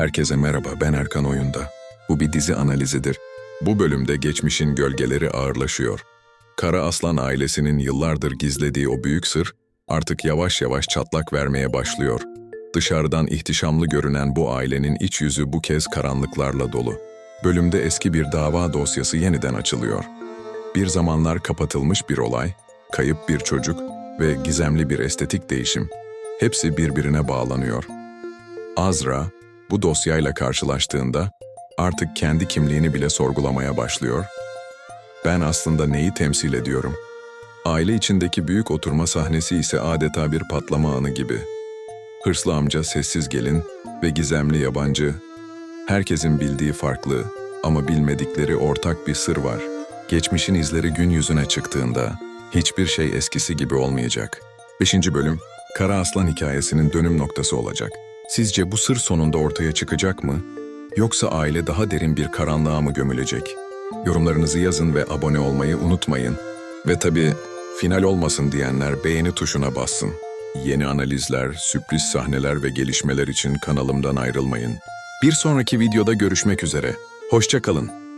Herkese merhaba, ben Erkan Oyunda. Bu bir dizi analizidir. Bu bölümde geçmişin gölgeleri ağırlaşıyor. Kara Aslan ailesinin yıllardır gizlediği o büyük sır artık yavaş yavaş çatlak vermeye başlıyor. Dışarıdan ihtişamlı görünen bu ailenin iç yüzü bu kez karanlıklarla dolu. Bölümde eski bir dava dosyası yeniden açılıyor. Bir zamanlar kapatılmış bir olay, kayıp bir çocuk ve gizemli bir estetik değişim. Hepsi birbirine bağlanıyor. Azra, bu dosyayla karşılaştığında artık kendi kimliğini bile sorgulamaya başlıyor. Ben aslında neyi temsil ediyorum? Aile içindeki büyük oturma sahnesi ise adeta bir patlama anı gibi. Hırslı amca sessiz gelin ve gizemli yabancı. Herkesin bildiği farklı ama bilmedikleri ortak bir sır var. Geçmişin izleri gün yüzüne çıktığında hiçbir şey eskisi gibi olmayacak. 5. bölüm Kara Aslan hikayesinin dönüm noktası olacak. Sizce bu sır sonunda ortaya çıkacak mı? Yoksa aile daha derin bir karanlığa mı gömülecek? Yorumlarınızı yazın ve abone olmayı unutmayın. Ve tabii final olmasın diyenler beğeni tuşuna bassın. Yeni analizler, sürpriz sahneler ve gelişmeler için kanalımdan ayrılmayın. Bir sonraki videoda görüşmek üzere. Hoşça kalın.